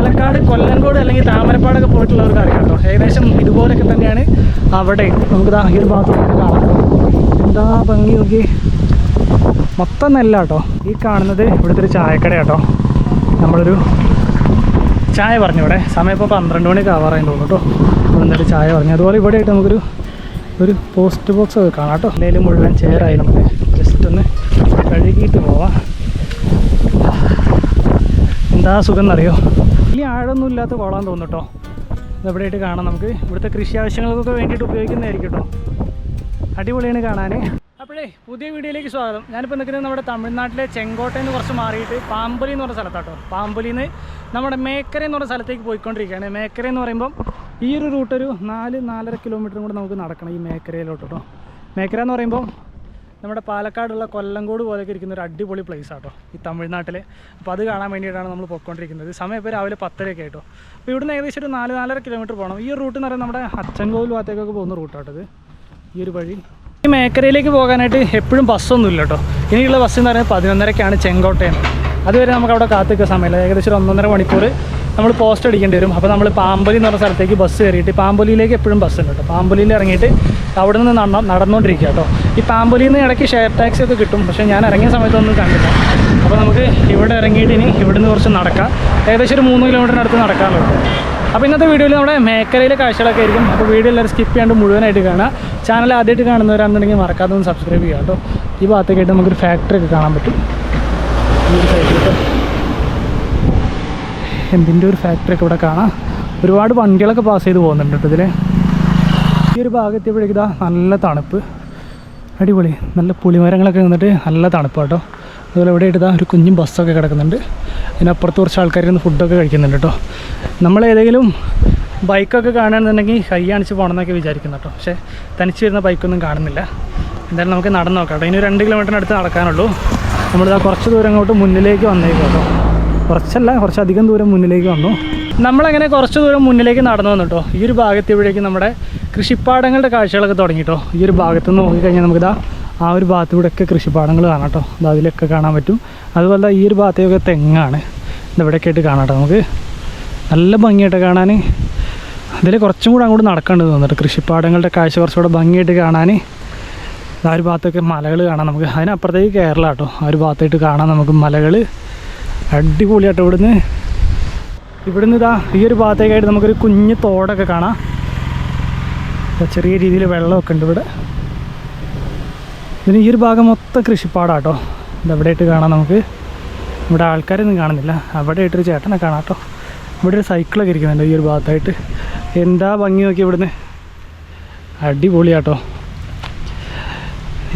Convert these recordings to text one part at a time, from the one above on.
പാലക്കാട് കൊല്ലങ്കോട് അല്ലെങ്കിൽ താമരപ്പാടൊക്കെ പോയിട്ടുള്ളവർക്ക് അറിയാം കേട്ടോ. ഏകദേശം ഇതുപോലെയൊക്കെ തന്നെയാണ് അവിടെ. നമുക്ക് ഈ ഒരു ഭാഗത്തൊക്കെ കാണാം. എന്താ ഭംഗി നോക്കി മൊത്തം നെല്ല കേട്ടോ ഈ കാണുന്നത് ഇവിടുത്തെ ഒരു ചായക്കട കേട്ടോ നമ്മളൊരു ചായ പറഞ്ഞു ഇവിടെ. സമയം ഇപ്പോൾ പന്ത്രണ്ട് മണിയൊക്കെ ആവാറായി തോന്നുന്നു കേട്ടോ എന്തായാലും ചായ പറഞ്ഞു. അതുപോലെ ഇവിടെ ആയിട്ട് നമുക്കൊരു ഒരു പോസ്റ്റ് ബോക്സ് ഒക്കെ കാണാം കേട്ടോ അല്ലെങ്കിൽ മുഴുവൻ ചെയറായി നമുക്ക്. ജസ്റ്റ് ഒന്ന് കഴുകിയിട്ട് പോവാം. എന്താ സുഖം എന്നറിയോ? വലിയ ആഴമൊന്നും ഇല്ലാത്ത കുളമാന്ന് തോന്നുട്ടോ ഇതെവിടെയായിട്ട് കാണാം നമുക്ക്? ഇവിടുത്തെ കൃഷി ആവശ്യങ്ങൾക്കൊക്കെ വേണ്ടിയിട്ട് ഉപയോഗിക്കുന്നതായിരിക്കും കേട്ടോ അടിപൊളിയാണ് കാണാൻ അപ്പോഴേ പുതിയ വീഡിയോയിലേക്ക് സ്വാഗതം. ഞാനിപ്പോൾ നിൽക്കുന്നത് നമ്മുടെ തമിഴ്നാട്ടിലെ ചെങ്കോട്ടയിൽ നിന്ന് കുറച്ച് മാറിയിട്ട് പാമ്പലി എന്ന് പറഞ്ഞ സ്ഥലത്താട്ടോ പാമ്പലിയിൽ നിന്ന് നമ്മുടെ മേക്കര എന്ന് പറഞ്ഞ സ്ഥലത്തേക്ക് പോയിക്കൊണ്ടിരിക്കുകയാണ്. മേക്കര എന്ന് പറയുമ്പം ഈ ഒരു റൂട്ടൊരു നാല് നാലര കിലോമീറ്ററും കൂടെ നമുക്ക് നടക്കണം ഈ മേക്കരയിലോട്ട് മേക്കര എന്ന് പറയുമ്പോൾ നമ്മുടെ പാലക്കാടുള്ള കൊല്ലങ്കോട് പോലെയൊക്കെ ഇരിക്കുന്ന ഒരു അടിപൊളി പ്ലേസ് ആട്ടോ ഈ തമിഴ്നാട്ടിലെ. അപ്പോൾ അത് കാണാൻ വേണ്ടിയിട്ടാണ് നമ്മൾ പോയിക്കൊണ്ടിരിക്കുന്നത്. സമയം ഇപ്പോൾ രാവിലെ പത്തരയൊക്കെ ആയിട്ടോ അപ്പോൾ ഇവിടുന്ന് ഏകദേശം ഒരു നാല് നാലര കിലോമീറ്റർ പോകണം ഈ റൂട്ട് എന്ന് പറയുന്നത് നമ്മുടെ അച്ചൻകോവിൽ ഭാഗത്തേക്കൊക്കെ പോകുന്ന റൂട്ടാട്ടത് ഈ ഒരു വഴി. ഈ മേക്കരയിലേക്ക് പോകാനായിട്ട് എപ്പോഴും ബസ്സൊന്നും ഇല്ല കേട്ടോ ഇനിയുള്ള ബസ് എന്ന് പറയുന്നത് പതിനൊന്നരക്കാണ് ചെങ്കോട്ടയം. അതുവരെ നമുക്ക് അവിടെ കാത്തിക്കുക സമയമില്ല. ഏകദേശം ഒരു ഒന്നൊന്നര മണിക്കൂർ നമ്മൾ പോസ്റ്റ് അടിക്കേണ്ടി വരും. അപ്പോൾ നമ്മൾ പാമ്പലി എന്ന് പറഞ്ഞ സ്ഥലത്തേക്ക് ബസ് കയറിയിട്ട് പാമ്പൊലിയിലേക്ക് എപ്പോഴും ബസ് ഉണ്ട് കേട്ടോ. പാമ്പൊലിയിൽ ഇറങ്ങിയിട്ട് അവിടെ നിന്ന് നടന്ന നടന്നുകൊണ്ടിരിക്കുക കേട്ടോ. ഈ പാമ്പൊലിയിൽ നിന്ന് ഇടയ്ക്ക് ഷെയർ ടാക്സി ഒക്കെ കിട്ടും. പക്ഷേ ഞാൻ ഇറങ്ങിയ സമയത്തൊന്നും കണ്ടില്ല. അപ്പോൾ നമുക്ക് ഇവിടെ ഇറങ്ങിയിട്ട് ഇനി ഇവിടുന്ന് കുറച്ച് നടക്കാം. ഏകദേശം ഒരു മൂന്ന് കിലോമീറ്ററിനടുത്ത് നടക്കാറുണ്ട് അപ്പോൾ ഇന്നത്തെ വീഡിയോയിൽ നമ്മുടെ മേഖലയിലെ കാഴ്ചകളൊക്കെ ആയിരിക്കും. അപ്പോൾ വീഡിയോ എല്ലാവരും സ്കിപ്പ് ചെയ്യാണ്ട് മുഴുവനായിട്ട് കാണാം ചാനൽ ആദ്യമായിട്ട് കാണുന്നവരാണെന്നുണ്ടെങ്കിൽ മറക്കാതെ ഒന്ന് സബ്സ്ക്രൈബ് ചെയ്യുക കേട്ടോ. ഈ ഭാഗത്തേക്കായിട്ട് നമുക്കൊരു ഫാക്ടറി ഒക്കെ കാണാൻ പറ്റും. ഈ ഒരു എന്തിന്റെ ഒരു ഫാക്ടറി ഒക്കെ ഇവിടെ കാണാം? ഒരുപാട് വണ്ടികളൊക്കെ പാസ് ചെയ്ത് പോകുന്നുണ്ട് കേട്ടോ ഇതിൽ ഈ ഒരു ഭാഗത്തെപ്പോഴേക്കും ഇതാ നല്ല തണുപ്പ്. അടിപൊളി. നല്ല പുളിമരങ്ങളൊക്കെ നിന്നിട്ട് നല്ല തണുപ്പ് കേട്ടോ. അതുപോലെ ഇവിടെ ഇതാ ഒരു കുഞ്ഞും ബസ്സൊക്കെ കിടക്കുന്നുണ്ട്. അതിനപ്പുറത്ത് കുറച്ച് ആൾക്കാർ ഇന്ന് ഫുഡൊക്കെ കഴിക്കുന്നുണ്ട് കേട്ടോ. നമ്മൾ ഏതെങ്കിലും ബൈക്കൊക്കെ കാണുകയാണെന്നുണ്ടെങ്കിൽ കൈ കാണിച്ച് പോകണമെന്നൊക്കെ വിചാരിക്കുന്നു കേട്ടോ. പക്ഷേ തനിച്ച് വരുന്ന ബൈക്കൊന്നും കാണുന്നില്ല. എന്തായാലും നമുക്ക് നടന്നു നോക്കാം കേട്ടോ. ഇനി രണ്ട് കിലോമീറ്ററിനടുത്ത് നടക്കാനുള്ളൂ. നമ്മളിതാ കുറച്ച് ദൂരം അങ്ങോട്ട് മുന്നിലേക്ക് വന്നേക്കും കേട്ടോ. കുറച്ചല്ല കുറച്ചധികം ദൂരം മുന്നിലേക്ക് വന്നു. നമ്മളങ്ങനെ കുറച്ച് ദൂരം മുന്നിലേക്ക് നടന്നു വന്നു കേട്ടോ ഈ ഒരു ഭാഗത്തെവിടേക്ക് നമ്മുടെ കൃഷിപ്പാടങ്ങളുടെ കാഴ്ചകളൊക്കെ തുടങ്ങി കേട്ടോ ഈ ഒരു ഭാഗത്ത് നിന്ന് നോക്കിക്കഴിഞ്ഞാൽ നമുക്കിതാ ആ ഒരു ഭാഗത്തൂടെയൊക്കെ കൃഷിപ്പാടങ്ങൾ കാണാം കേട്ടോ അത് അതിലൊക്കെ കാണാൻ പറ്റും. അതുപോലെ ഈ ഒരു ഭാഗത്തേക്കൊക്കെ തെങ്ങാണ്. ഇവിടെയൊക്കെ ആയിട്ട് കാണാം കേട്ടോ നമുക്ക്. നല്ല ഭംഗിയായിട്ട് കാണാൻ. അതിൽ കുറച്ചും കൂടെ അങ്ങോട്ട് നടക്കേണ്ടത് തോന്നുന്നുണ്ട് കൃഷിപ്പാടങ്ങളുടെ കാഴ്ച കുറച്ചുകൂടെ ഭംഗിയായിട്ട് കാണാൻ. ആ ഒരു ഭാഗത്തൊക്കെ മലകൾ കാണാം നമുക്ക്. അതിനപ്പുറത്തേക്ക് കേരള കേട്ടോ ആ ഒരു ഭാഗത്തായിട്ട് കാണാം നമുക്ക് മലകൾ അടിപൊളിയാട്ടോ ഇവിടുന്ന്. ഇവിടുന്ന് ഇതാ ഈ ഒരു ഭാഗത്തേക്കായിട്ട് നമുക്കൊരു കുഞ്ഞ് തോടൊക്കെ കാണാം. ചെറിയ രീതിയിൽ വെള്ളമൊക്കെ ഉണ്ട് ഇവിടെ. ഇതിന് ഈ ഒരു ഭാഗം മൊത്തം കൃഷിപ്പാടാട്ടോ. ഇതെവിടെയായിട്ട് കാണാം നമുക്ക്. ഇവിടെ ആൾക്കാരൊന്നും കാണുന്നില്ല. അവിടെ ആയിട്ടൊരു ചേട്ടനെ കാണാം കേട്ടോ ഇവിടെ ഒരു സൈക്കിളൊക്കെ ഇരിക്കുന്നുണ്ട് ഈ ഒരു ഭാഗത്തായിട്ട്. എന്താ ഭംഗി നോക്കി ഇവിടുന്ന്. അടിപൊളിയാട്ടോ.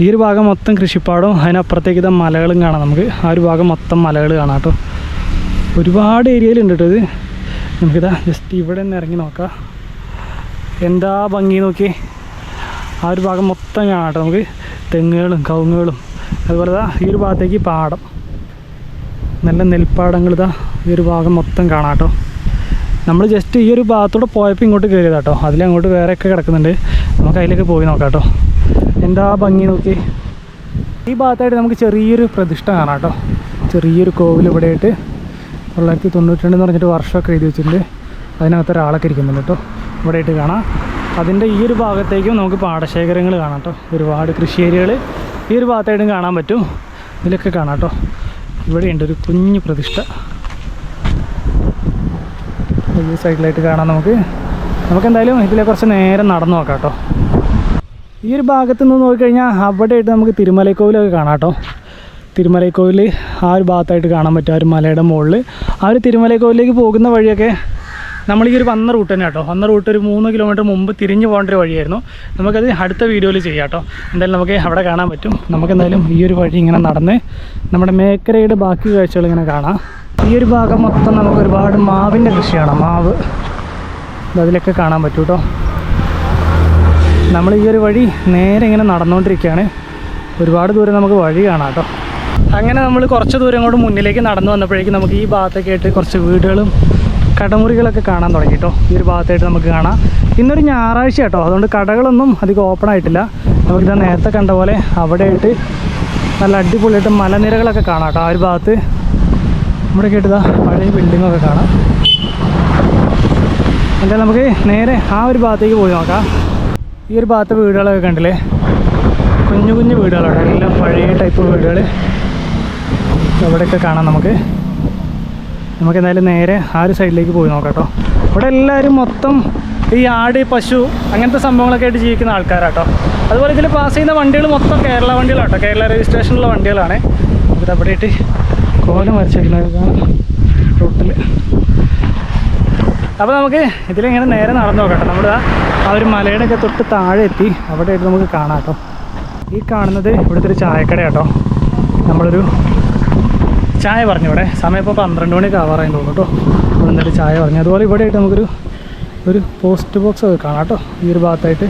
ഈ ഒരു ഭാഗം മൊത്തം കൃഷിപ്പാടും അതിനപ്പുറത്തേക്ക് ഇതാ മലകളും കാണാം നമുക്ക്. ആ ഒരു ഭാഗം മൊത്തം മലകൾ കാണാം കേട്ടോ. ഒരുപാട് ഏരിയയിലുണ്ട് കേട്ടോ ഇത്. നമുക്കിതാ ജസ്റ്റ് ഇവിടെ നിന്ന് ഇറങ്ങി നോക്കാം. എന്താ ഭംഗി നോക്കി ആ ഒരു ഭാഗം മൊത്തം കാണാം കേട്ടോ നമുക്ക്. തെങ്ങുകളും കവുങ്ങുകളും. അതുപോലെ ഇതാ ഈ ഒരു ഭാഗത്തേക്ക് പാടം. നല്ല നെൽപ്പാടങ്ങൾ ഇതാ ഈ ഒരു ഭാഗം മൊത്തം കാണാം കേട്ടോ. നമ്മൾ ജസ്റ്റ് ഈ ഒരു ഭാഗത്തൂടെ പോയപ്പോൾ ഇങ്ങോട്ട് കയറിയതാട്ടോ അതിലങ്ങോട്ട് വേറെയൊക്കെ കിടക്കുന്നുണ്ട്. നമുക്ക് അതിലേക്ക് പോയി നോക്കാം കേട്ടോ. എന്താ ഭംഗി നോക്കി? ഈ ഭാഗത്തായിട്ട് നമുക്ക് ചെറിയൊരു പ്രതിഷ്ഠ കാണാം കേട്ടോ ചെറിയൊരു കോവിൽ ഇവിടെയായിട്ട് തൊള്ളായിരത്തി തൊണ്ണൂറ്റി രണ്ടെന്ന് പറഞ്ഞിട്ട് വർഷമൊക്കെ എഴുതി വെച്ചിട്ടുണ്ട്. അതിനകത്ത് ഒരാളൊക്കെ ഇരിക്കുന്നുണ്ട് കേട്ടോ ഇവിടെയായിട്ട് കാണാം. അതിന്റെ ഈ ഒരു ഭാഗത്തേക്കും നമുക്ക് പാടശേഖരങ്ങൾ കാണാം കേട്ടോ ഒരുപാട് കൃഷി ഏരിയകൾ ഈ ഒരു ഭാഗത്തായിട്ടും കാണാൻ പറ്റും. ഇതിലൊക്കെ കാണാം കേട്ടോ ഇവിടെയുണ്ട് ഒരു കുഞ്ഞു പ്രതിഷ്ഠ. ഈ സൈഡിലായിട്ട് കാണാം നമുക്ക്. നമുക്ക് എന്തായാലും ഇതിലെ കുറച്ച് നേരം നടന്നു നോക്കാം കേട്ടോ ഈ ഒരു ഭാഗത്ത് നിന്ന് നോക്കിക്കഴിഞ്ഞാൽ അവിടെയായിട്ട് നമുക്ക് തിരുമലക്കോവിലൊക്കെ കാണാം കേട്ടോ തിരുമലക്കോവിൽ ആ ഒരു ഭാഗത്തായിട്ട് കാണാൻ പറ്റും ആ ഒരു മലയുടെ മുകളിൽ ആ ഒരു തിരുമലക്കോവിലേക്ക് പോകുന്ന വഴിയൊക്കെ നമ്മൾ ഈ ഒരു വന്ന റൂട്ട് തന്നെ കേട്ടോ വന്ന റൂട്ട് ഒരു മൂന്ന് കിലോമീറ്റർ മുമ്പ് തിരിഞ്ഞു പോകേണ്ട ഒരു വഴിയായിരുന്നു. നമുക്കത് അടുത്ത വീഡിയോയിൽ ചെയ്യാം കേട്ടോ എന്തായാലും നമുക്ക് അവിടെ കാണാൻ പറ്റും. നമുക്ക് എന്തായാലും ഈ ഒരു വഴി ഇങ്ങനെ നടന്ന് നമ്മുടെ മേക്കരയുടെ ബാക്കി കാഴ്ചകൾ ഇങ്ങനെ കാണാം. ഈ ഒരു ഭാഗം മൊത്തം നമുക്ക് ഒരുപാട് മാവിന്റെ കൃഷിയാണ്. മാവ് അതിലൊക്കെ കാണാൻ പറ്റും കേട്ടോ നമ്മൾ ഈ ഒരു വഴി നേരെ ഇങ്ങനെ നടന്നുകൊണ്ടിരിക്കുകയാണ് ഒരുപാട് ദൂരം നമുക്ക് വഴി കാണാം കേട്ടോ. അങ്ങനെ നമ്മൾ കുറച്ച് ദൂരം കൂടെ മുന്നിലേക്ക് നടന്നു വന്നപ്പോഴേക്കും നമുക്ക് ഈ ഭാഗത്തൊക്കെ ആയിട്ട് കുറച്ച് വീടുകളും കടമുറികളൊക്കെ കാണാൻ തുടങ്ങി കേട്ടോ. ഈ ഒരു ഭാഗത്തായിട്ട് നമുക്ക് കാണാം. ഇന്നൊരു ഞായറാഴ്ച കേട്ടോ. അതുകൊണ്ട് കടകളൊന്നും അധികം ഓപ്പൺ ആയിട്ടില്ല. നമുക്കിതാ നേരത്തെ കണ്ട പോലെ അവിടെ ആയിട്ട് നല്ല അടിപൊളിയായിട്ട് മലനിരകളൊക്കെ കാണാം കേട്ടോ ആ ഒരു ഭാഗത്ത്. നമ്മുടെ കേട്ടതാ പഴയ ബിൽഡിങ്ങൊക്കെ കാണാം. എന്തായാലും നമുക്ക് നേരെ ആ ഒരു ഭാഗത്തേക്ക് പോയി നോക്കാം. ഈ ഒരു ഭാഗത്തെ വീടുകളൊക്കെ കണ്ടില്ലേ? കുഞ്ഞു കുഞ്ഞു വീടുകളാണ്. എല്ലാം പഴയ ടൈപ്പ് വീടുകൾ അവിടെയൊക്കെ കാണാം നമുക്ക്. നമുക്ക് എന്തായാലും നേരെ ആ ഒരു സൈഡിലേക്ക് പോയി നോക്കാം കേട്ടോ ഇവിടെ എല്ലാവരും മൊത്തം ഈ ആട് പശു അങ്ങനത്തെ സംഭവങ്ങളൊക്കെ ആയിട്ട് ജീവിക്കുന്ന ആൾക്കാരാട്ടോ. അതുപോലെ ഇതിൽ പാസ് ചെയ്യുന്ന വണ്ടികൾ മൊത്തം കേരള വണ്ടികളാട്ടോ കേരള രജിസ്ട്രേഷനുള്ള വണ്ടികളാണ്. ഇത് അവിടെ ഇട്ട് കോലം വരച്ചിരിക്കുന്നത് റൂട്ടിൽ അപ്പോൾ നമുക്ക് ഇതിലിങ്ങനെ നേരെ നടന്നു നോക്കട്ടെ. നമ്മൾ ആ ഒരു മലയുടെ ഒക്കെ തൊട്ട് താഴെ എത്തി. അവിടെ നമുക്ക് കാണാം കേട്ടോ. ഈ കാണുന്നത് ഇവിടുത്തെ ഒരു ചായക്കട കേട്ടോ നമ്മളൊരു ചായ പറഞ്ഞു ഇവിടെ. സമയം ഇപ്പോൾ പന്ത്രണ്ട് മണിയൊക്കെ ആവാറായി തോന്നുന്നു കേട്ടോ. ഇവിടെ നിന്നൊരു ചായ പറഞ്ഞു. അതുപോലെ ഇവിടെ ആയിട്ട് നമുക്കൊരു ഒരു പോസ്റ്റ് ബോക്സ് ഒക്കെ കാണാം കേട്ടോ. ഈ ഒരു ഭാഗത്തായിട്ട്.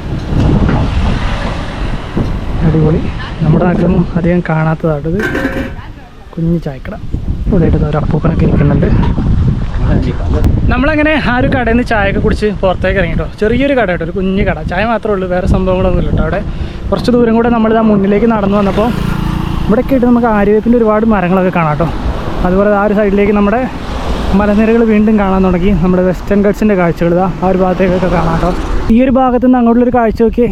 അടിപൊളി. നമ്മുടെ നാട്ടിലൊന്നും അധികം കാണാത്തതാട്ടോ ഇത്. കുഞ്ഞു ചായക്കട. ഇവിടെ ആയിട്ട് ഒരു അപ്പൂപ്പനൊക്കെ ഇരിക്കുന്നുണ്ട്. നമ്മളങ്ങനെ ആ ഒരു കടയിൽ നിന്ന് ചായയൊക്കെ കുടിച്ച് പുറത്തേക്ക് ഇറങ്ങി കേട്ടോ ചെറിയൊരു കട കേട്ടോ ഒരു കുഞ്ഞു കട. ചായ മാത്രമേ ഉള്ളൂ വേറെ സംഭവങ്ങളൊന്നും ഇല്ല കേട്ടോ അവിടെ. കുറച്ച് ദൂരം കൂടെ നമ്മൾ ആ മുന്നിലേക്ക് നടന്നു വന്നപ്പോൾ ഇവിടെയൊക്കെ ആയിട്ട് നമുക്ക് ആര്യവേപ്പിന്റെ ഒരുപാട് മരങ്ങളൊക്കെ കാണാം കേട്ടോ. അതുപോലെ ആ ഒരു സൈഡിലേക്ക് നമ്മുടെ മലനിരകൾ വീണ്ടും കാണാൻ തുടങ്ങി. നമ്മുടെ വെസ്റ്റേൺ ഗട്ട്സിന്റെ കാഴ്ചകൾ ആ ഒരു ഭാഗത്തേക്കൊക്കെ കാണാം കേട്ടോ. ഈ ഒരു ഭാഗത്തു നിന്ന് അങ്ങോട്ടുള്ളൊരു കാഴ്ച നോക്കി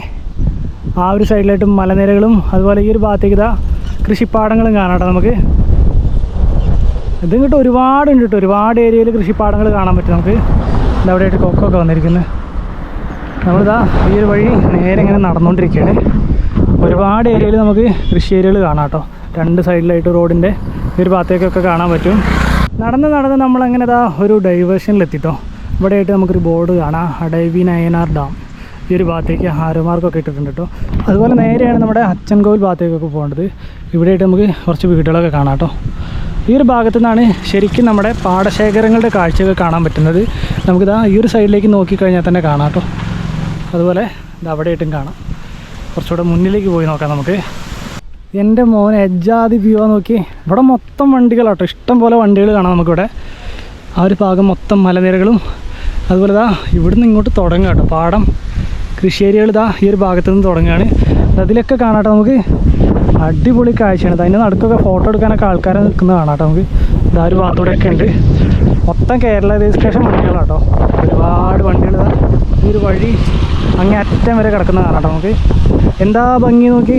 ആ ഒരു സൈഡിലായിട്ടും മലനിരകളും അതുപോലെ ഈ ഒരു ഭാഗത്തേക്ക് ഇതാ കൃഷിപ്പാടങ്ങളും കാണാം കേട്ടോ നമുക്ക്. ഇതും ഒരുപാട് ഒരുപാടുണ്ട് കേട്ടോ ഒരുപാട് ഏരിയയിൽ കൃഷിപ്പാടങ്ങൾ കാണാൻ പറ്റും നമുക്ക്. ഇതവിടെയായിട്ട് കൊക്കൊക്കെ വന്നിരിക്കുന്നത് നമ്മളിതാ ഈ ഒരു വഴി നേരെ ഇങ്ങനെ നടന്നുകൊണ്ടിരിക്കുകയാണ് ഒരുപാട് ഏരിയയിൽ നമുക്ക് കൃഷി ഏരിയകൾ കാണാം കേട്ടോ രണ്ട് സൈഡിലായിട്ട് റോഡിന്റെ ഈ ഒരു ഭാഗത്തേക്കൊക്കെ കാണാൻ പറ്റും. നടന്ന് നടന്ന് നമ്മളങ്ങനെ ഇതാ ഒരു ഡൈവേഷനിലെത്തിട്ടോ ഇവിടെയായിട്ട് നമുക്കൊരു ബോർഡ് കാണാം. അടൈവി നയനാർ ഡാം. ഈ ഒരു ഭാഗത്തേക്ക് ആരോമാർക്കൊക്കെ ഇട്ടിട്ടുണ്ട് കേട്ടോ അതുപോലെ നേരെയാണ് നമ്മുടെ അച്ചൻകോവിൽ ഭാഗത്തേക്കൊക്കെ പോകേണ്ടത്. ഇവിടെയായിട്ട് നമുക്ക് കുറച്ച് വീടുകളൊക്കെ കാണാം കേട്ടോ ഈ ഒരു ഭാഗത്തു നിന്നാണ് ശരിക്കും നമ്മുടെ പാടശേഖരങ്ങളുടെ കാഴ്ചകൾ കാണാൻ പറ്റുന്നത്. നമുക്കിതാ ഈ ഒരു സൈഡിലേക്ക് നോക്കിക്കഴിഞ്ഞാൽ തന്നെ കാണാം കേട്ടോ. അതുപോലെ ഇത് അവിടെയായിട്ടും കാണാം. കുറച്ചുകൂടെ മുന്നിലേക്ക് പോയി നോക്കാം നമുക്ക്. എന്റെ മോൻ എജ്ജാതി വ്യൂ നോക്കി. ഇവിടെ മൊത്തം വണ്ടികളാട്ടോ ഇഷ്ടം പോലെ വണ്ടികൾ കാണാം നമുക്കിവിടെ. ആ ഒരു ഭാഗം മൊത്തം മലനിരകളും. അതുപോലെ ഇതാ ഇവിടുന്ന് ഇങ്ങോട്ട് തുടങ്ങുക കേട്ടോ. പാടം കൃഷി ഏരിയകൾ ഇതാ ഈ ഒരു ഭാഗത്തു നിന്ന് തുടങ്ങുകയാണ്. അതിലൊക്കെ കാണാട്ടോ നമുക്ക്. അടിപൊളി കാഴ്ചയാണ്. അതിന്റെ നടുക്കൊക്കെ ഫോട്ടോ എടുക്കാനൊക്കെ ആൾക്കാരെ നിൽക്കുന്നത് കേട്ടോ നമുക്ക്. ഇതാ ഒരു ഭാഗത്തൂടെയൊക്കെ ഉണ്ട്. മൊത്തം കേരള രജിസ്ട്രേഷൻ വണ്ടികളാട്ടോ. ഒരുപാട് വണ്ടികൾ ഈ ഒരു വഴി അങ്ങേ അറ്റം വരെ കിടക്കുന്ന കാണാട്ടോ നമുക്ക്. എന്താ ഭംഗി നോക്കി?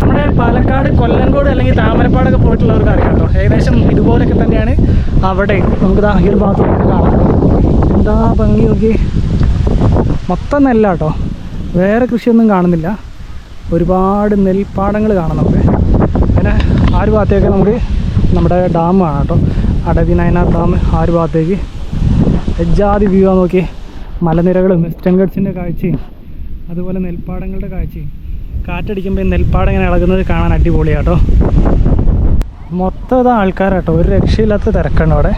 നമ്മുടെ പാലക്കാട് കൊല്ലങ്കോട് അല്ലെങ്കിൽ താമരപ്പാടൊക്കെ പോയിട്ടുള്ളവർക്ക് അറിയാം കേട്ടോ. ഏകദേശം ഇതുപോലൊക്കെ തന്നെയാണ് അവിടെ. നമുക്കിതാ ഈ ഒരു ഭാഗത്തൊക്കെ കാണാം. എന്താ ഭംഗി നോക്കി? മൊത്തം നെല്ല കേട്ടോ വേറെ കൃഷിയൊന്നും കാണുന്നില്ല. ഒരുപാട് നെൽപ്പാടങ്ങൾ കാണാം നമുക്ക്. പിന്നെ ആ ഒരു ഭാഗത്തേക്ക് നമുക്ക് നമ്മുടെ ഡാം കാണാം കേട്ടോ. അടവി നയനാർ ഡാം ആ ഒരു ഭാഗത്തേക്ക്. എജ്ജാതി വ്യൂ ആ നോക്കി. മലനിരകളും വെസ്റ്റേൺ ഗഡ്സിന്റെ കാഴ്ചയും അതുപോലെ നെൽപ്പാടങ്ങളുടെ കാഴ്ചയും. കാറ്റടിക്കുമ്പോൾ നെൽപ്പാടം ഇങ്ങനെ ഇളകുന്നത് കാണാൻ അടിപൊളിയാട്ടോ മൊത്തം ഇതാ ആൾക്കാരാട്ടോ ഒരു രക്ഷയില്ലാത്ത തിരക്കുണ്ട് അവിടെ.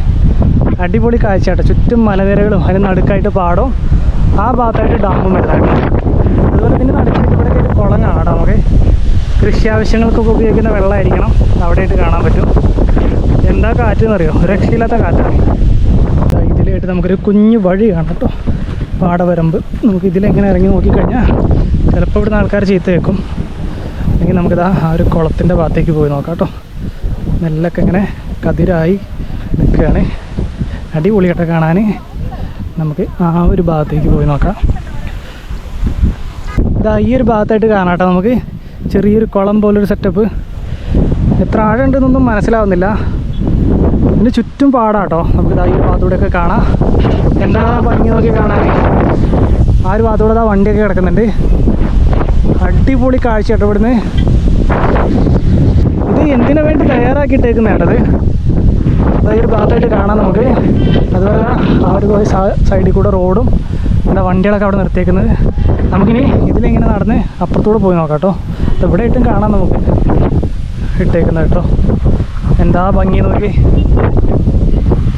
അടിപൊളി കാഴ്ചയാട്ടോ ചുറ്റും മലനിരകളും അതിന് നടുക്കായിട്ട് പാടവും ആ ഭാഗത്തായിട്ട് ഡാമും വരുന്നുണ്ട് അതുപോലെ ഇതിന്റെ നടുക്കായിട്ട് ഇവിടെ ഒരു കുളം കാണാം നമുക്ക് കൃഷി ആവശ്യങ്ങൾക്കൊക്കെ ഉപയോഗിക്കുന്ന വെള്ളമായിരിക്കണം. അവിടെയായിട്ട് കാണാൻ പറ്റും. എന്താ കാറ്റ് അറിയോ ഒരു രക്ഷയില്ലാത്ത കാറ്റാണ്. ഇതിലായിട്ട് നമുക്കൊരു കുഞ്ഞു വഴി കാണാം കേട്ടോ. പാടവരമ്പ്. നമുക്ക് ഇതിലെങ്ങനെ ഇറങ്ങി നോക്കിക്കഴിഞ്ഞാൽ ചിലപ്പോൾ ഇവിടുന്ന് ആൾക്കാർ ചീത്ത വെക്കും അല്ലെങ്കിൽ നമുക്കിതാ ആ ഒരു കുളത്തിന്റെ ഭാഗത്തേക്ക് പോയി നോക്കാം കേട്ടോ. നെല്ലൊക്കെ ഇങ്ങനെ കതിരായി നിൽക്കുകയാണ്. അടിപൊളിയായിട്ട് കാണാൻ. നമുക്ക് ആ ഒരു ഭാഗത്തേക്ക് പോയി നോക്കാം. ഇതാ ഈ ഒരു ഭാഗത്തായിട്ട് കാണാം കേട്ടോ നമുക്ക്. ചെറിയൊരു കുളം പോലൊരു സെറ്റപ്പ് എത്ര ആഴമുണ്ടെന്നൊന്നും മനസ്സിലാവുന്നില്ല. ഇതിന് ചുറ്റും പാടാട്ടോ. നമുക്ക് ഇതാ ഈ ഒരു ഭാഗത്തൂടെയൊക്കെ കാണാം. എന്താ ഭംഗി നോക്കി കാണാൻ? ആ ഒരു ഭാഗത്തൂടെ ഇതാ വണ്ടിയൊക്കെ കിടക്കുന്നുണ്ട്. അടിപൊളി കാഴ്ച കേട്ടോ ഇവിടുന്ന്. ഇത് എന്തിനു വേണ്ടി തയ്യാറാക്കിയിട്ടേക്കുന്ന കേട്ടത് അതായത് ഭാഗത്തായിട്ട് കാണാം നമുക്ക്. അതുപോലെ ആ ഒരു സൈഡിൽ കൂടെ റോഡും എന്താ വണ്ടികളൊക്കെ അവിടെ നിർത്തിയേക്കുന്നത്. നമുക്കിനി ഇതിലിങ്ങനെ നടന്ന് അപ്പുറത്തൂടെ പോയി നോക്കാം കേട്ടോ. ഇവിടെ ഇട്ടും കാണാം നമുക്ക്. ഇട്ടേക്കുന്നത് കേട്ടോ. എന്താ ഭംഗി നോക്കി.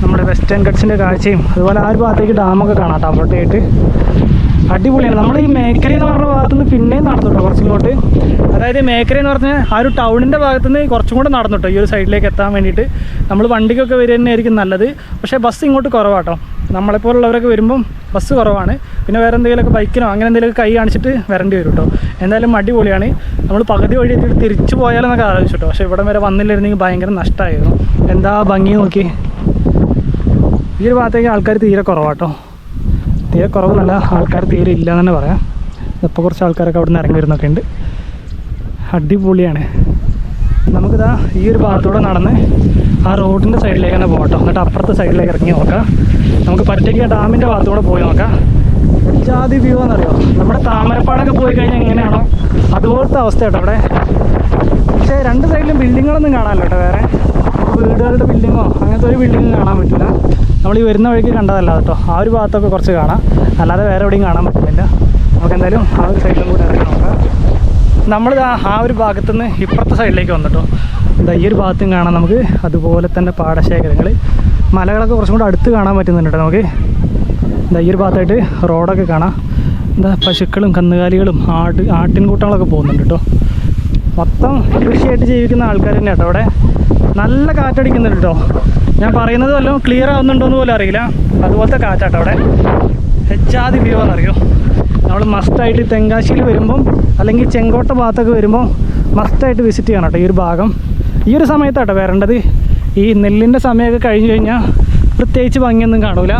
നമ്മുടെ വെസ്റ്റേൺ ഗട്ട്സിന്റെ കാഴ്ചയും അതുപോലെ ആ ഒരു ഭാഗത്തേക്ക് ഡാമൊക്കെ കാണാം കേട്ടോ അവിടോട്ടായിട്ട് അടിപൊളിയാണ്. നമ്മൾ ഈ മേക്കരി എന്ന് പറഞ്ഞ ഭാഗത്തുനിന്ന് പിന്നെയും നടന്നിട്ടോ കുറച്ചിങ്ങോട്ട്. അതായത് മേക്കരി എന്ന് പറഞ്ഞാൽ ആ ഒരു ടൗണിന്റെ ഭാഗത്തു നിന്ന് കുറച്ചും കൂടെ നടന്നിട്ടോ ഈ ഒരു സൈഡിലേക്ക് എത്താൻ വേണ്ടിയിട്ട്. നമ്മൾ വണ്ടിക്കൊക്കെ വരിക തന്നെയായിരിക്കും നല്ലത്. പക്ഷേ ബസ് ഇങ്ങോട്ട് കുറവാട്ടോ നമ്മളെപ്പോലുള്ളവരൊക്കെ വരുമ്പം ബസ് കുറവാണ്. പിന്നെ വേറെ എന്തെങ്കിലുമൊക്കെ ബൈക്കിനോ അങ്ങനെ എന്തെങ്കിലുമൊക്കെ കൈ കാണിച്ചിട്ട് വരേണ്ടി വരും കേട്ടോ എന്തായാലും അടിപൊളിയാണ്. നമ്മൾ പകുതി വഴി എത്തിയിട്ട് തിരിച്ചു പോയാലെന്നൊക്കെ ആലോചിച്ചു കേട്ടോ പക്ഷേ ഇവിടം വരെ വന്നില്ലായിരുന്നെങ്കിൽ ഭയങ്കര നഷ്ടമായിരുന്നു എന്താ ഭംഗി നോക്കി. ഈ ഒരു ഭാഗത്തേക്ക് ആൾക്കാർ തീരെ കുറവാട്ടോ തീരെ കുറവെന്നല്ല ആൾക്കാർ തീരെ ഇല്ല എന്ന് തന്നെ പറയാം. ഇപ്പോൾ കുറച്ച് ആൾക്കാരൊക്കെ അവിടെ നിന്ന് ഇറങ്ങി വരുന്നൊക്കെ ഉണ്ട്. അടിപൊളിയാണ്. നമുക്കിതാ ഈ ഒരു ഭാഗത്തൂടെ നടന്ന് ആ റോഡിന്റെ സൈഡിലേക്ക് തന്നെ പോകട്ടോ. എന്നിട്ട് അപ്പുറത്തെ സൈഡിലേക്ക് ഇറങ്ങി നോക്കാം. നമുക്ക് പറ്റയ്ക്ക് ഡാമിന്റെ ഭാഗത്തൂടെ പോയി നോക്കാം. ജാതി വ്യൂ എന്നറിയോ? നമ്മുടെ താമരപ്പാടൊക്കെ പോയി കഴിഞ്ഞാൽ എങ്ങനെയാണോ? അതുപോലത്തെ അവസ്ഥ കേട്ടോ അവിടെ. പക്ഷേ രണ്ട് സൈഡിലും ബിൽഡിങ്ങുകളൊന്നും കാണാമല്ലോ കേട്ടോ വേറെ. വീടുകളുടെ ബിൽഡിങ്ങോ അങ്ങനത്തെ ഒരു ബിൽഡിങ്ങും കാണാൻ പറ്റില്ല. നമ്മൾ ഈ വരുന്ന വഴിക്ക് കണ്ടതല്ല കേട്ടോ. ആ ഒരു ഭാഗത്തൊക്കെ കുറച്ച് കാണാം. അല്ലാതെ വേറെ എവിടെയും കാണാൻ പറ്റുന്നില്ല. നമുക്ക് എന്തായാലും ആ ഒരു സൈഡിലും കൂടെ ഇറങ്ങി നോക്കാം. നമ്മൾ ആ ഒരു ഭാഗത്തുനിന്ന് ഇപ്പുറത്തെ സൈഡിലേക്ക് വന്നിട്ടോ. എന്താ ഈ ഒരു ഭാഗത്തും കാണാം നമുക്ക്. അതുപോലെ തന്നെ പാടശേഖരങ്ങൾ മലകളൊക്കെ കുറച്ചും കൂടെ അടുത്ത് കാണാൻ പറ്റുന്നുണ്ട് നമുക്ക്. എന്താ ഈ ഒരു ഭാഗത്തായിട്ട് റോഡൊക്കെ കാണാം. എന്താ പശുക്കളും കന്നുകാലികളും ആട് ആട്ടിൻകൂട്ടങ്ങളൊക്കെ പോകുന്നുണ്ട് കേട്ടോ. മൊത്തം കൃഷിയായിട്ട് ജീവിക്കുന്ന ആൾക്കാർ തന്നെ കേട്ടോ അവിടെ. നല്ല കാറ്റടിക്കുന്നുണ്ട് കേട്ടോ. ഞാൻ പറയുന്നത് വല്ലതും ക്ലിയർ ആവുന്നുണ്ടോയെന്ന് പോലും അറിയില്ല. അതുപോലത്തെ കാറ്റാട്ടോ അവിടെ. ഹെച്ചാതി വ്യൂ എന്നറിയോ നമ്മൾ മസ്റ്റായിട്ട് തെങ്കാശിയിൽ വരുമ്പം അല്ലെങ്കിൽ ചെങ്കോട്ട ഭാഗത്തൊക്കെ വരുമ്പോൾ മസ്റ്റായിട്ട് വിസിറ്റ് ചെയ്യണം കേട്ടോ ഈ ഒരു ഭാഗം. ഈ ഒരു സമയത്താട്ടോ വരേണ്ടത്. ഈ നെല്ലിന്റെ സമയമൊക്കെ കഴിഞ്ഞ് കഴിഞ്ഞാൽ പ്രത്യേകിച്ച് ഭംഗിയൊന്നും കാണൂല.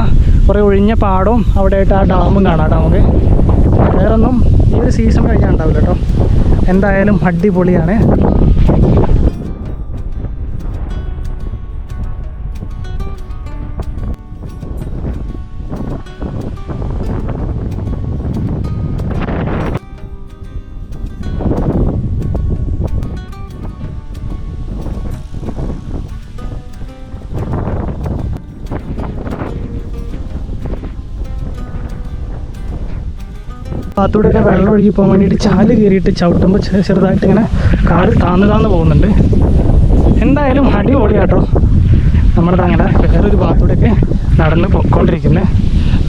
കുറേ ഒഴിഞ്ഞ പാടവും അവിടെയായിട്ട് ആ ഡാമും കാണാം നമുക്ക്. വേറൊന്നും ഈ ഒരു സീസൺ കഴിഞ്ഞാൽ ഉണ്ടാവില്ല കേട്ടോ എന്തായാലും അടിപൊളിയാണ്. ഭാഗത്തൂടെയൊക്കെ വെള്ളം ഒഴുകി പോകാൻ വേണ്ടിയിട്ട് ചാൽ കയറിയിട്ട് ചവിട്ടുമ്പോൾ ചെറുതായിട്ട് ഇങ്ങനെ കാറ് താന്ന് താന്ന് പോകുന്നുണ്ട് എന്തായാലും അടിപൊളിയാട്ടോ. നമ്മുടെ അങ്ങനെ വേറൊരു ഭാഗത്തൂടെയൊക്കെ നടന്ന് പൊയ്ക്കൊണ്ടിരിക്കുന്നത്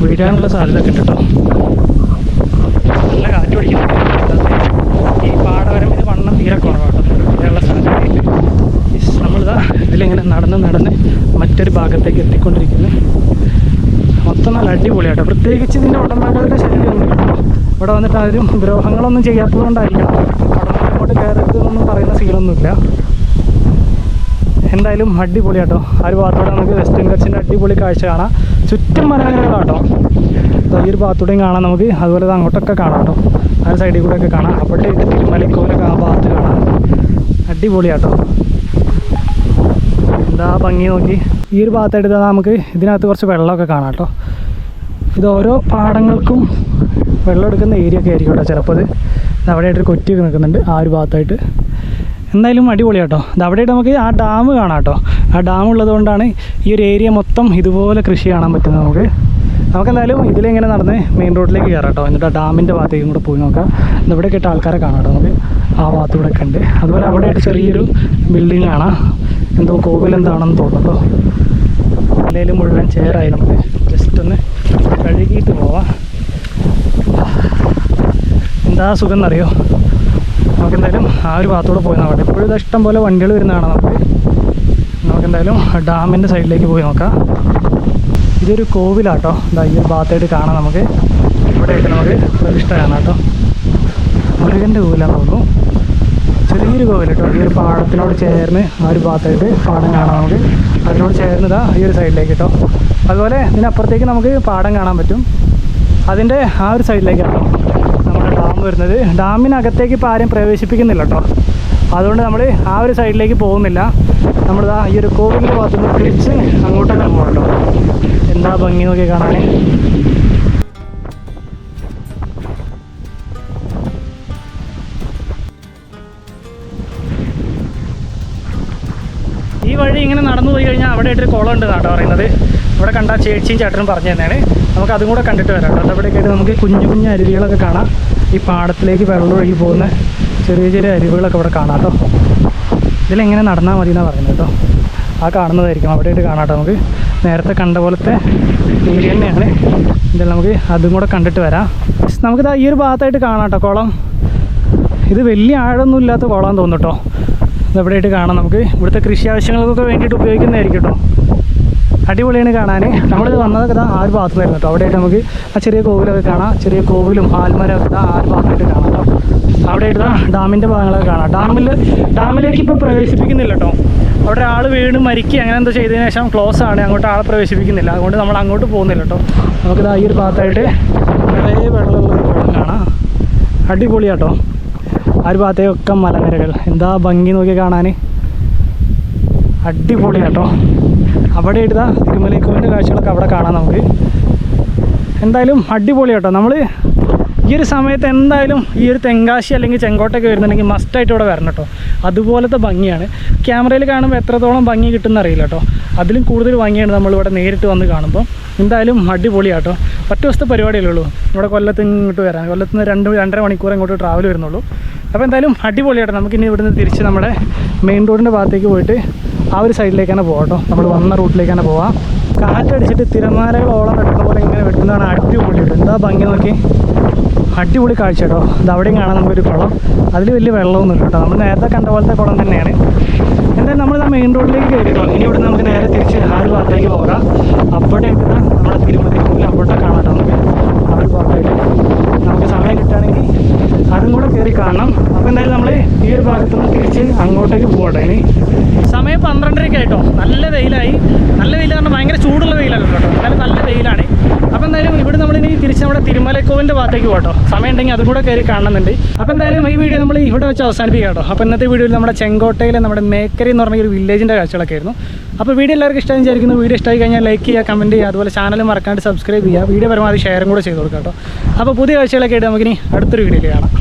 വീഴാനുള്ള സാധ്യത ഒക്കെ കേട്ടോ നല്ല കാറ്റ് പിടിക്കുന്നു. ഈ പാടവരമ്പിൽ വണ്ണം തീരെ കുറവാട്ടോ. Yes, നമ്മളിതാ ഇതിലിങ്ങനെ നടന്ന് നടന്ന് മറ്റൊരു ഭാഗത്തേക്ക് എത്തിക്കൊണ്ടിരിക്കുന്നത് മൊത്തം നല്ല അടിപൊളിയാട്ടോ. പ്രത്യേകിച്ച് ഇതിന്റെ ഉടമകളുടെ ശൈലിയൊന്നും ഇവിടെ വന്നിട്ട് ആരും ദ്രോഹങ്ങളൊന്നും ചെയ്യാത്തത് കൊണ്ടായിരിക്കണം അവിടെ അങ്ങോട്ട് കയറരുത് എന്നൊന്നും പറയുന്ന സീനൊന്നുമില്ല എന്തായാലും അടിപൊളി കേട്ടോ ആ ഒരു ഭാഗത്തോടെ നമുക്ക് വെസ്റ്റേൺ കച്ചിന്റെ അടിപൊളി കാഴ്ച കാണാം. ചുറ്റും മരങ്ങളാട്ടോ കേട്ടോ ഈ ഒരു ഭാഗത്തൂടെയും കാണാം നമുക്ക്. അതുപോലെ അങ്ങോട്ടൊക്കെ കാണാം കേട്ടോ. ആ സൈഡിൽ കൂടെ ഒക്കെ കാണാം. ഇട്ട് തിരുമലക്കോലൊക്കെ ആ ഭാഗത്ത് കാണാം. അടിപൊളിയാട്ടോ. എന്താ ഭംഗി നോക്കി. ഈ ഒരു ഭാഗത്തായിട്ട് നമുക്ക് ഇതിനകത്ത് കുറച്ച് വെള്ളമൊക്കെ കാണാം കേട്ടോ. ഇത് ഓരോ പാടങ്ങൾക്കും വെള്ളം എടുക്കുന്ന ഏരിയ ഒക്കെ ആയിരിക്കും കേട്ടോ ചിലപ്പോൾ അത്. അവിടെയായിട്ട് കൊറ്റിയൊക്കെ നിൽക്കുന്നുണ്ട് ആ ഒരു ഭാഗത്തായിട്ട്. എന്തായാലും അടിപൊളിയാട്ടോ. ഇത് അവിടെയായിട്ട് നമുക്ക് ആ ഡാം കാണാം കേട്ടോ. ആ ഡാം ഉള്ളതുകൊണ്ടാണ് ഈ ഒരു ഏരിയ മൊത്തം ഇതുപോലെ കൃഷി കാണാൻ പറ്റുന്നത് നമുക്ക്. നമുക്കെന്തായാലും ഇതിലെങ്ങനെ നടന്ന് മെയിൻ റോഡിലേക്ക് കയറാം കേട്ടോ. എന്നിട്ട് ആ ഡാമിന്റെ ഭാഗത്തേക്കും കൂടെ പോയി നോക്കാം. ഇവിടെ കേട്ട ആൾക്കാരെ കാണാം കേട്ടോ നമുക്ക്. ആ ഭാഗത്തൂടെ ഒക്കെ ഉണ്ട് അതുപോലെ അവിടെയായിട്ട് ചെറിയൊരു ബിൽഡിംഗ് കാണാം എന്തോ കോവിൽ എന്താണെന്ന് തോന്നുന്നു നിലയിൽ മുഴുവൻ ചെയറായി നമുക്ക് ജസ്റ്റ് ഒന്ന് കഴുകിയിട്ട് പോവാം. എന്താ സുഖം എന്നറിയോ? നമുക്കെന്തായാലും ആ ഒരു ഭാഗത്തൂടെ പോയി നോക്കട്ടെ ഇപ്പോഴും ഇത് ഇഷ്ടം പോലെ വണ്ടികൾ വരുന്നതാണ് നമുക്ക്. നമുക്കെന്തായാലും ഡാമിന്റെ സൈഡിലേക്ക് പോയി നോക്കാം. ഇതൊരു കോവിലാട്ടോ. ഇതാ ഈ ഒരു ഭാഗത്തായിട്ട് കാണാം നമുക്ക്. ഇവിടെയായിട്ട് നമുക്ക് കാണാം കേട്ടോ മുരുകന്റെ കോവിലാണെന്ന് തോന്നുന്നു. ചെറിയൊരു കോവിൽ കേട്ടോ ഈ ഒരു പാടത്തിനോട് ചേർന്ന് ആ ഒരു ഭാഗത്തായിട്ട് പാടം കാണാം നമുക്ക്. അതിനോട് ചേർന്നതാ ഈ ഒരു സൈഡിലേക്ക് കേട്ടോ അതുപോലെ ഇതിനപ്പുറത്തേക്ക് നമുക്ക് പാടം കാണാൻ പറ്റും. അതിന്റെ ആ ഒരു സൈഡിലേക്കാണ് നമ്മുടെ ഡാം വരുന്നത്. ഡാമിനകത്തേക്ക് ഇപ്പോൾ ആരും പ്രവേശിപ്പിക്കുന്നില്ല കേട്ടോ അതുകൊണ്ട് നമ്മൾ ആ ഒരു സൈഡിലേക്ക് പോകുന്നില്ല. നമ്മളിതാ ഈ ഒരു കോവിലിന്റെ ഭാഗത്തുനിന്ന് തിരിച്ച് അങ്ങോട്ടൊക്കെ പോകണം കേട്ടോ. എന്താ ഭംഗി നോക്കി കാണാൻ അവിടെ ആയിട്ടൊരു കുളം ഉണ്ട് കേട്ടോ പറയുന്നത്. ഇവിടെ കണ്ട ചേച്ചിയും ചേട്ടനും പറഞ്ഞു തന്നെയാണ്. നമുക്ക് അതും കൂടെ കണ്ടിട്ട് വരാം കേട്ടോ. അതവിടെയൊക്കെ ആയിട്ട് നമുക്ക് കുഞ്ഞു കുഞ്ഞു അരുവികളൊക്കെ കാണാം. ഈ പാടത്തിലേക്ക് വെള്ളം ഒഴുകി പോകുന്ന ചെറിയ ചെറിയ അരുവികളൊക്കെ ഇവിടെ കാണാം കേട്ടോ. ഇതിലെങ്ങനെ നടന്നാൽ മതി എന്നാണ് പറയുന്നത് കേട്ടോ. ആ കാണുന്നതായിരിക്കും. അവിടെയായിട്ട് കാണാം കേട്ടോ നമുക്ക്. നേരത്തെ കണ്ട പോലത്തെ ഏരിയ തന്നെയാണ്. ഇതിൽ നമുക്ക് അതും കൂടെ കണ്ടിട്ട് വരാം. നമുക്കിത് ഈ ഒരു ഭാഗത്തായിട്ട് കാണാം കേട്ടോ കുളം. ഇത് വലിയ ആഴമൊന്നും ഇല്ലാത്ത കുളം തോന്നുന്നു കേട്ടോ. ഇതെവിടെയായിട്ട് കാണാം നമുക്ക്. ഇവിടുത്തെ കൃഷി ആവശ്യങ്ങൾക്കൊക്കെ വേണ്ടിയിട്ട് ഉപയോഗിക്കുന്നതായിരിക്കും കേട്ടോ. അടിപൊളിയാണ് കാണാൻ നമ്മളിത് വന്നതൊക്കെ ആ ഒരു ഭാഗത്ത് നിന്ന് കേട്ടോ. അവിടെയായിട്ട് നമുക്ക് ആ ചെറിയ കോവിലൊക്കെ കാണാം. ചെറിയ കോവിലും ആൽമരമൊക്കെ ആ ഒരു ഭാഗത്തായിട്ട് കാണാം കേട്ടോ. അവിടെയായിട്ട് ഇതാ ഡാമിന്റെ ഭാഗങ്ങളൊക്കെ കാണാം. ഡാമിൽ ഡാമിലേക്ക് ഇപ്പോൾ പ്രവേശിപ്പിക്കുന്നില്ല കേട്ടോ. അവിടെ ആൾ വീണ് മരിക്കുക അങ്ങനെ എന്തോ ചെയ്തതിന് ശേഷം ക്ലോസ് ആണ്. അങ്ങോട്ട് ആളെ പ്രവേശിപ്പിക്കുന്നില്ല. അതുകൊണ്ട് നമ്മൾ അങ്ങോട്ട് പോകുന്നില്ല കേട്ടോ. നമുക്കിത് ഈ ഒരു ഭാഗത്തായിട്ട് നിറയെ വെള്ളമുള്ള ഒരു കുളം കാണാം. അടിപൊളിയാട്ടോ. ആ ഒരു ഭാഗത്തേക്കൊക്കെ മലനിരകൾ. എന്താ ഭംഗി നോക്കി കാണാൻ അടിപൊളി കേട്ടോ. അവിടെ ഇടുന്ന തിരുമലൈക്കോവിന്റെ കാഴ്ചകളൊക്കെ അവിടെ കാണാം നമുക്ക്. എന്തായാലും അടിപൊളി കേട്ടോ. നമ്മൾ ഈ ഒരു സമയത്ത് എന്തായാലും ഈ ഒരു തെങ്കാശി അല്ലെങ്കിൽ ചെങ്കോട്ടൊക്കെ വരുന്നുണ്ടെങ്കിൽ മസ്റ്റായിട്ട് ഇവിടെ വരണം കേട്ടോ. അതുപോലത്തെ ഭംഗിയാണ്. ക്യാമറയിൽ കാണുമ്പോൾ എത്രത്തോളം ഭംഗി കിട്ടുമെന്ന് അറിയില്ല കേട്ടോ. അതിലും കൂടുതൽ ഭംഗിയാണ് നമ്മളിവിടെ നേരിട്ട് വന്ന് കാണുമ്പോൾ എന്തായാലും അടിപൊളിയാട്ടോ ഒറ്റ ദിവസത്തെ പരിപാടിയല്ലേ ഉള്ളൂ. ഇവിടെ കൊല്ലത്ത് ഇങ്ങോട്ട് വരാൻ. കൊല്ലത്ത് നിന്ന് രണ്ട് രണ്ടര മണിക്കൂർ ഇങ്ങോട്ട് ട്രാവൽ വരുന്നുള്ളൂ. അപ്പോൾ എന്തായാലും അടിപൊളിയാട്ടോ നമുക്കിനി ഇവിടുന്ന് തിരിച്ച് നമ്മുടെ മെയിൻ റോഡിന്റെ ഭാഗത്തേക്ക് പോയിട്ട് ആ ഒരു സൈഡിലേക്ക് തന്നെ പോകാം കേട്ടോ നമ്മൾ വന്ന റൂട്ടിലേക്ക് തന്നെ പോവാം. കാറ്റടിച്ചിട്ട് തിരമാലകൾ ഓളം വെട്ടുന്ന പോലെ ഇങ്ങനെ വെട്ടുന്നതാണ് അടിപൊളി കേട്ടോ എന്താ ഭംഗി നോക്കി. അടിപൊളി കാഴ്ച കേട്ടോ ഇത് അവിടെയും കാണാം നമുക്കൊരു കുളം. അതിൽ വലിയ വെള്ളമൊന്നുമില്ല കേട്ടോ നമ്മൾ നേരത്തെ കണ്ട പോലത്തെ കുളം തന്നെയാണ്. എന്തായാലും നമ്മൾ ആ മെയിൻ റോഡിലേക്ക് കയറിയിട്ടോ ഇനി ഇവിടെ നമുക്ക് നേരെ തിരിച്ച് ആ ഒരു ഭാഗത്തേക്ക് പോകാം. ഇതാ നമ്മുടെ തിരുമതി അപ്പോഴത്തെ കാണാം നമുക്ക്. ആ ഒരു ഭാഗത്തായിട്ട് നമുക്ക് സമയം കിട്ടുകയാണെങ്കിൽ അതും കൂടെ കയറി കാണണം അപ്പോൾ എന്തായാലും നമ്മൾ ഈ ഒരു ഭാഗത്ത് നിന്ന് തിരിച്ച് അങ്ങോട്ടേക്ക് പോകട്ടെ. ഇനി സമയം പന്ത്രണ്ടരയ്ക്ക് ആയിട്ടോ. നല്ല വെയിലായി. നല്ല വെയിൽ പറഞ്ഞാൽ ഭയങ്കര ചൂടുള്ള വെയിലല്ല കേട്ടോ. എന്നാലും നല്ല വെയിലാണ്. അപ്പോൾ എന്തായാലും ഇവിടെ നമ്മൾ ഇനി തിരിച്ച് നമ്മുടെ തിരുമലക്കോവിന്റെ ഭാഗത്തേക്ക് പോകട്ടോ. സമയം ഉണ്ടെങ്കിൽ അതും കൂടെ കയറി കാണുന്നുണ്ട് അപ്പോൾ എന്തായാലും ഈ വീഡിയോ നമ്മൾ ഇവിടെ വെച്ച് അവസാനിപ്പിക്കാം കേട്ടോ. അപ്പോൾ ഇന്നത്തെ വീഡിയോയിൽ നമ്മുടെ ചെങ്കോട്ടയിലെ നമ്മുടെ മേക്കരി എന്ന് പറഞ്ഞ ഒരു വില്ലേജിന്റെ കാഴ്ചകളൊക്കെ ആയിരുന്നു. അപ്പോൾ വീഡിയോ എല്ലാവർക്കും ഇഷ്ടം വിചാരിക്കുന്നു. വീഡിയോ ഇഷ്ടമായി കഴിഞ്ഞാൽ ലൈക്ക് ചെയ്യുക കമന്റ് ചെയ്യുക അതുപോലെ ചാനൽ മറക്കാണ്ട് സബ്സ്ക്രൈബ് ചെയ്യുക. വീഡിയോ പരമാവധി ഷെയറും കൂടെ ചെയ്ത് കൊടുക്കാം കേട്ടോ. അപ്പോൾ പുതിയ കാഴ്ചകളൊക്കെ ആയിട്ട് നമുക്കിനി അടുത്തൊരു വീഡിയോയിൽ കാണാം.